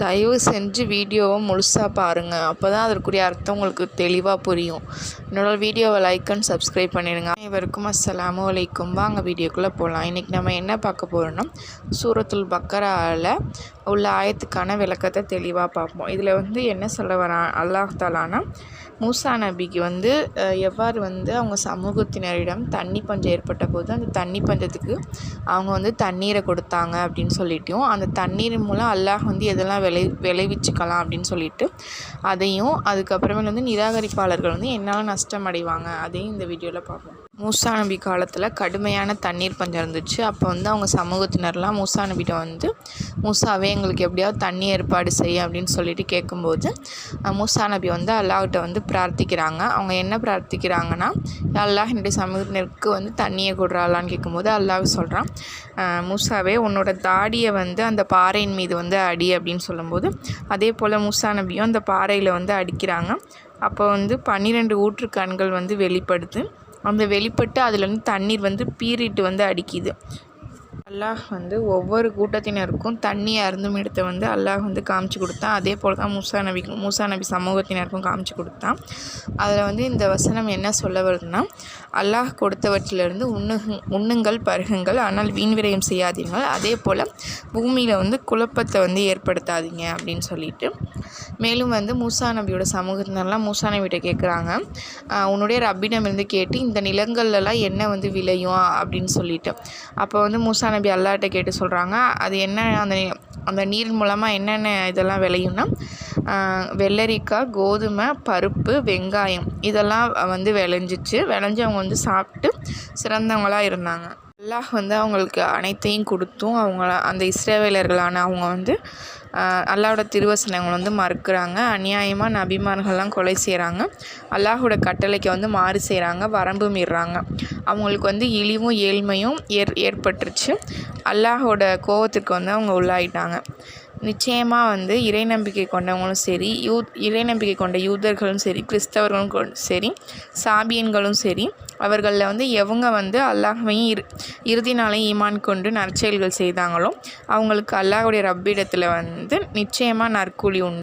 தயவு செஞ்சு வீடியோவை முழுசாக பாருங்கள் அப்போ தான் அதற்குரிய அர்த்தம் உங்களுக்கு தெளிவாக புரியும். என்னோட வீடியோவை லைக் அண்ட் சப்ஸ்கிரைப் பண்ணிடுங்க. அனைவருக்கும் அஸ்ஸலாமு வலைக்கும் வாங்க வீடியோக்குள்ளே போகலாம் இன்றைக்கி நம்ம என்ன பார்க்க போகிறோம்னா சூரத்துல் பக்கராவில் உள்ள ஆயத்துக்கான விளக்கத்தை தெளிவாக பார்ப்போம். இதில் வந்து என்ன சொல்ல வரான் அல்லாஹ் தாலானா மூசா நபிக்கு வந்து எவ்வாறு வந்து அவங்க சமூகத்தினரிடம் தண்ணி பஞ்சம் ஏற்பட்ட போது அந்த தண்ணி பஞ்சத்துக்கு அவங்க வந்து தண்ணீரை கொடுத்தாங்க அப்படின்னு சொல்லிட்டும் அந்த தண்ணீர் மூலம் அல்லாஹ் வந்து எதெல்லாம் விளை விளைவிச்சுக்கலாம் அப்படின்னு சொல்லிட்டு அதையும் அதுக்கப்புறமே வந்து நிராகரிப்பாளர்கள் வந்து என்னால் நஷ்டம் அடைவாங்க அதையும் இந்த வீடியோவில் பார்ப்போம். மூசா நபி காலத்தில் கடுமையான தண்ணீர் பஞ்சம் இருந்துச்சு. அப்போ வந்து அவங்க சமூகத்தினர்லாம் மூசா நபிட்ட வந்து மூசாவே எங்களுக்கு எப்படியாவது தண்ணி ஏற்பாடு செய்ய அப்படின்னு சொல்லிட்டு கேட்கும்போது மூசா நபி வந்து அல்லாஹ்கிட்ட வந்து பிரார்த்திக்கிறாங்க. அவங்க என்ன பிரார்த்திக்கிறாங்கன்னா அல்லாஹ் என்னுடைய சமூகத்தினருக்கு வந்து தண்ணியை கொடுறாளான்னு கேட்கும்போது அல்லாஹ் சொல்கிறான் மூசாவே உன்னோட தாடியை வந்து அந்த பாறையின் மீது வந்து அடி அப்படின்னு சொல்லும்போது அதே போல் மூசா நபியும் அந்த பாறையில் வந்து அடிக்கிறாங்க. அப்போ வந்து பன்னிரெண்டு ஊற்று கண்கள் வந்து வெளிப்படுது. அந்த வெளிப்பட்டு அதுலேருந்து தண்ணீர் வந்து பீறிட்டு வந்து அடிக்குது. அல்லாஹ் வந்து ஒவ்வொரு கூட்டத்தினருக்கும் தண்ணி அருந்தும் வந்து அல்லாஹ் வந்து காமிச்சு கொடுத்தான். அதே போல் தான் மூசா நபிக்கும் மூசா நபி சமூகத்தினருக்கும் காமிச்சு கொடுத்தான். அதில் வந்து இந்த வசனம் என்ன சொல்ல வருதுன்னா அல்லாஹ் கொடுத்தவற்றிலிருந்து உண்ணுங்க உண்ணுங்கள் பருகுங்கள் ஆனால் வீண் விரயம் செய்யாதீர்கள். அதே போல் பூமியில் வந்து குழப்பத்தை வந்து ஏற்படுத்தாதீங்க அப்படின்னு சொல்லிட்டு மேலும் வந்து மூசா நபியோட சமூகத்தினர்லாம் மூசா நபிகிட்ட கேட்குறாங்க உன்னுடைய ரப்பிடமிருந்து கேட்டு இந்த நிலங்கள்லாம் என்ன வந்து விளையும்? அப்படின்னு சொல்லிட்டு. அப்போ வந்து மூசா நபி அல்லாட்ட கேட்டு சொல்கிறாங்க அது என்ன அந்த அந்த நீர் மூலமாக என்னென்ன இதெல்லாம் விளையும்னா வெள்ளரிக்காய் கோதுமை பருப்பு வெங்காயம் இதெல்லாம் வந்து விளைஞ்சிச்சு. விளைஞ்சு அவங்க வந்து சாப்பிட்டு சிறந்தவங்களாக இருந்தாங்க. அல்லாஹ் வந்து அவங்களுக்கு அனைத்தையும் கொடுத்தும் அவங்கள அந்த இஸ்ரேவேலர்களான அவங்க வந்து அல்லாஹோட திருவசனங்கள் வந்து மறுக்கிறாங்க. அநியாயமாக நபிமார்கள்லாம் கொலை செய்கிறாங்க அல்லாஹோட கட்டளைக்கு வந்து மாறு செய்கிறாங்க வரம்பு மீறுறாங்க. அவங்களுக்கு வந்து இழிவும் ஏழ்மையும் ஏற் ஏற்பட்டுருச்சு. அல்லாஹோட கோவத்துக்கு வந்து அவங்க உள்ளாயிட்டாங்க. நிச்சயமாக வந்து இறை நம்பிக்கை கொண்டவங்களும் சரி யூ இறை நம்பிக்கை கொண்ட யூதர்களும் சரி கிறிஸ்தவர்களும் சரி சாபியன்களும் சரி அவர்களில் வந்து எவங்க வந்து அல்லாஹையும் இறு இறுதி நாளையும் ஈமான் கொண்டு நற்செயல்கள் செய்தாங்களோ அவங்களுக்கு அல்லாஹுடைய ரப்பிடத்தில் வந்து நிச்சயமாக நற்கூலி உண்டு.